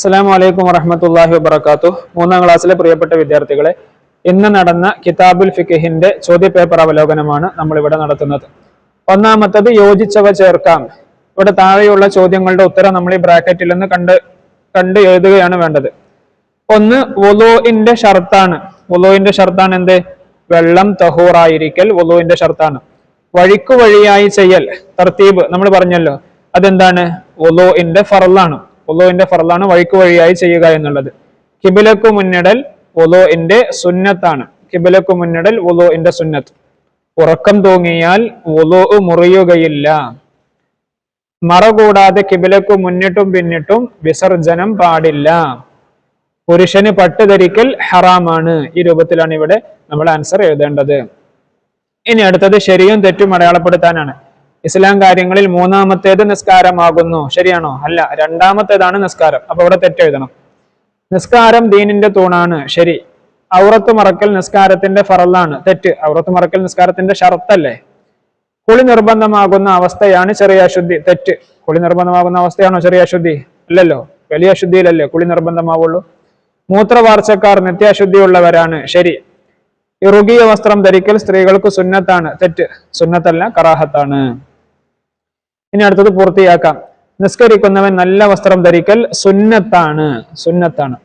അസ്സാം വലൈക്കും വറഹമത്തല്ലാഹി വബർക്കാത്തു മൂന്നാം ക്ലാസ്സിലെ പ്രിയപ്പെട്ട വിദ്യാർത്ഥികളെ ഇന്ന് നടന്ന കിതാബുൽ ഫിഖിന്റെ ചോദ്യപേപ്പർ അവലോകനമാണ് നമ്മൾ ഇവിടെ നടത്തുന്നത്. ഒന്നാമത്തത് യോജിച്ചവ ചേർക്കാം. ഇവിടെ താഴെയുള്ള ചോദ്യങ്ങളുടെ ഉത്തരം നമ്മൾ ഈ ബ്രാക്കറ്റിൽ നിന്ന് കണ്ട് കണ്ട് എഴുതുകയാണ് വേണ്ടത്. ഒന്ന് വുലോയിന്റെ ഷർത്താണ്. വുലോയിന്റെ ഷർത്താണ് എന്ത്? വെള്ളം തഹൂറായിരിക്കൽ വുലോയിന്റെ ഷർത്താണ്. വഴിക്കു വഴിയായി ചെയ്യൽ തർത്തീബ് നമ്മൾ പറഞ്ഞല്ലോ. അതെന്താണ്? വുലോയിന്റെ ഫറലാണ്. വുലോയിന്റെ ഫറലാണ് വഴിക്ക് വഴിയായി ചെയ്യുക എന്നുള്ളത്. കിബിലക്കു മുന്നിടൽ വുലോയിന്റെ സുന്നത്താണ്. കിബിലക്കു മുന്നിടൽ വുലോയിന്റെ സുന്നത്ത്. ഉറക്കം തോങ്ങിയാൽ ഒലോ മുറിയുകയില്ല. മറ കൂടാതെ കിബിലക്കു മുന്നിട്ടും പിന്നിട്ടും വിസർജനം പാടില്ല. പുരുഷന് പട്ട് ധരിക്കൽ ഹറാമാണ്. ഈ രൂപത്തിലാണ് ഇവിടെ നമ്മൾ ആൻസർ എഴുതേണ്ടത്. ഇനി അടുത്തത് ശരിയും തെറ്റും അടയാളപ്പെടുത്താനാണ്. ഇസ്ലാം കാര്യങ്ങളിൽ മൂന്നാമത്തേത് നിസ്കാരമാകുന്നു. ശരിയാണോ? അല്ല രണ്ടാമത്തേതാണ് നിസ്കാരം. അപ്പൊ ഇവിടെ തെറ്റെഴുതണം നിസ്കാരം ദീനിന്റെ തൂണാണ്. ശരി. ഔറത്ത് മറക്കൽ നിസ്കാരത്തിന്റെ ഫറലാണ്. തെറ്റ്. ഔറത്ത് മറക്കൽ നിസ്കാരത്തിന്റെ ഷർത്തല്ലേ കുളി നിർബന്ധമാകുന്ന അവസ്ഥയാണ് ചെറിയ അശുദ്ധി. തെറ്റ്. കുളി നിർബന്ധമാകുന്ന അവസ്ഥയാണോ ചെറിയ അശുദ്ധി? അല്ലല്ലോ. വലിയ അശുദ്ധിയിലല്ലേ കുളി നിർബന്ധമാവുള്ളൂ? മൂത്രവാർച്ചക്കാർ നിത്യാശുദ്ധിയുള്ളവരാണ്. ശരി. ഇറുകിയ വസ്ത്രം ധരിക്കൽ സ്ത്രീകൾക്ക് സുന്നത്താണ്. തെറ്റ്. സുന്നത്തല്ല കറാഹത്താണ്. ഇനി അടുത്തത് പൂർത്തിയാക്കാം. നിസ്കരിക്കുന്നവൻ നല്ല വസ്ത്രം ധരിക്കൽ സുന്നത്താണ്. സുന്നത്താണ്.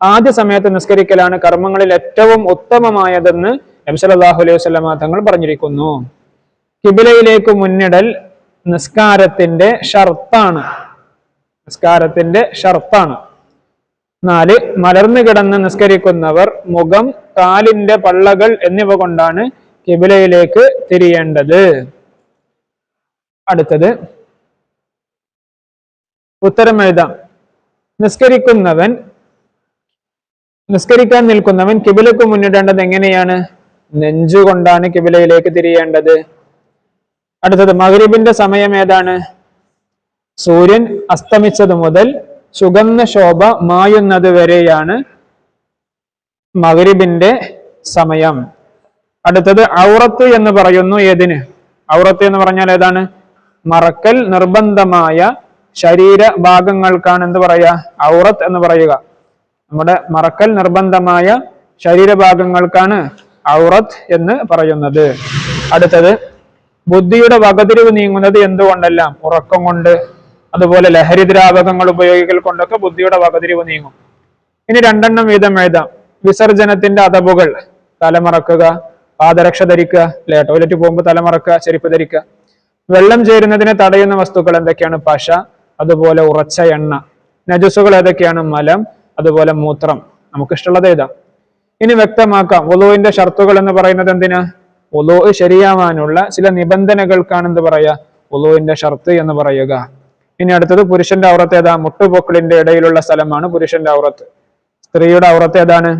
ആദ്യ സമയത്ത് നിസ്കരിക്കലാണ് കർമ്മങ്ങളിൽ ഏറ്റവും ഉത്തമമായതെന്ന് നബ്സലാഹു അലൈഹി വസ്ലമ തങ്ങൾ പറഞ്ഞിരിക്കുന്നു. കിബിലയിലേക്ക് മുന്നിടൽ നിസ്കാരത്തിന്റെ ഷർത്താണ്. നിസ്കാരത്തിന്റെ ഷർത്താണ്. നാല് മലർന്നു കിടന്ന് നിസ്കരിക്കുന്നവർ മുഖം കാലിന്റെ പള്ളകൾ എന്നിവ കൊണ്ടാണ് കിബിലയിലേക്ക് തിരിയേണ്ടത്. അടുത്തത്. ഉത്തരം എഴുതാം. നിസ്കരിക്കുന്നവൻ നിസ്കരിക്കാൻ നിൽക്കുന്നവൻ കിബിലക്ക് മുന്നിടേണ്ടത് എങ്ങനെയാണ്? നെഞ്ചുകൊണ്ടാണ് കിബിലയിലേക്ക് തിരിയേണ്ടത്. അടുത്തത് മഗ്രിബിന്റെ സമയം ഏതാണ്? സൂര്യൻ അസ്തമിച്ചത് മുതൽ സുഗന്ധ ശോഭ മായുന്നത് വരെയാണ് മഗ്രിബിന്റെ സമയം. അടുത്തത് ഔറത്ത് എന്ന് പറയുന്നു ഏതിന്? ഔറത്ത് എന്ന് പറഞ്ഞാൽ ഏതാണ്? മറക്കൽ നിർബന്ധമായ ശരീര ഭാഗങ്ങൾക്കാണ് എന്ത് പറയുക? ഔറത്ത് എന്ന് പറയുക. നമ്മുടെ മറക്കൽ നിർബന്ധമായ ശരീരഭാഗങ്ങൾക്കാണ് ഔറത്ത് എന്ന് പറയുന്നത്. അടുത്തത് ബുദ്ധിയുടെ വകതിരിവ് നീങ്ങുന്നത് എന്തുകൊണ്ടെല്ലാം? ഉറക്കം കൊണ്ട്. അതുപോലെ ലഹരി ദ്രാവകങ്ങൾ ഉപയോഗിക്കൽ കൊണ്ടൊക്കെ ബുദ്ധിയുടെ വകതിരിവ് നീങ്ങും. ഇനി രണ്ടെണ്ണം വീതം എഴുതാം. വിസർജനത്തിന്റെ അതവുകൾ തലമറക്കുക പാദരക്ഷ ധരിക്കുക അല്ലെ? ടോയ്ലറ്റ് പോകുമ്പോൾ തലമറക്കുക ചെരുപ്പ് ധരിക്കുക. വെള്ളം ചേരുന്നതിനെ തടയുന്ന വസ്തുക്കൾ എന്തൊക്കെയാണ്? പശ അതുപോലെ ഉറച്ച എണ്ണ. നജസുകൾ ഏതൊക്കെയാണ്? മലം അതുപോലെ മൂത്രം. നമുക്ക് ഇഷ്ടമുള്ളത് എഴുതാം ഇനി വ്യക്തമാക്കാം. ഒലോവിന്റെ ഷർത്തുകൾ എന്ന് പറയുന്നത് എന്തിനാ? ഒലോ ശരിയാവാനുള്ള ചില നിബന്ധനകൾക്കാണ് എന്ത് പറയാ ഒലോവിന്റെ ഷർത്ത് എന്ന് പറയുക. ഇനി അടുത്തത് പുരുഷന്റെ ഔറത്ത് ഏതാ? മുട്ടുപൊക്കിളിന്റെ ഇടയിലുള്ള സ്ഥലമാണ് പുരുഷന്റെ ഔറത്ത്. സ്ത്രീയുടെ ഔറത്ത് ഏതാണ്?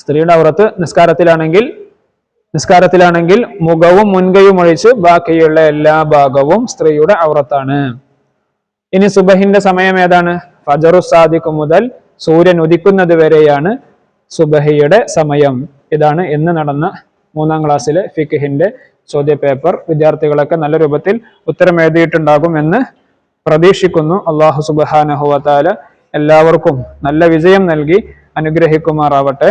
സ്ത്രീയുടെ ഔറത്ത് നിസ്കാരത്തിലാണെങ്കിൽ നിസ്കാരത്തിലാണെങ്കിൽ മുഖവും മുൻകൈയും ഒഴിച്ച് ബാക്കിയുള്ള എല്ലാ ഭാഗവും സ്ത്രീയുടെ ഔറത്താണ്. ഇനി സുബഹിന്റെ സമയം ഏതാണ്? ഫജറു മുതൽ സൂര്യൻ ഉദിക്കുന്നത് വരെയാണ് സുബഹിയുടെ സമയം. ഇതാണ് ഇന്ന് നടന്ന മൂന്നാം ക്ലാസ്സിലെ ഫിഖിന്റെ ചോദ്യ പേപ്പർ വിദ്യാർത്ഥികളൊക്കെ നല്ല രൂപത്തിൽ ഉത്തരം എഴുതിയിട്ടുണ്ടാകും എന്ന് പ്രതീക്ഷിക്കുന്നു. അള്ളാഹു സുബാനഹുവത്താല എല്ലാവർക്കും നല്ല വിജയം നൽകി അനുഗ്രഹിക്കുമാറാവട്ടെ.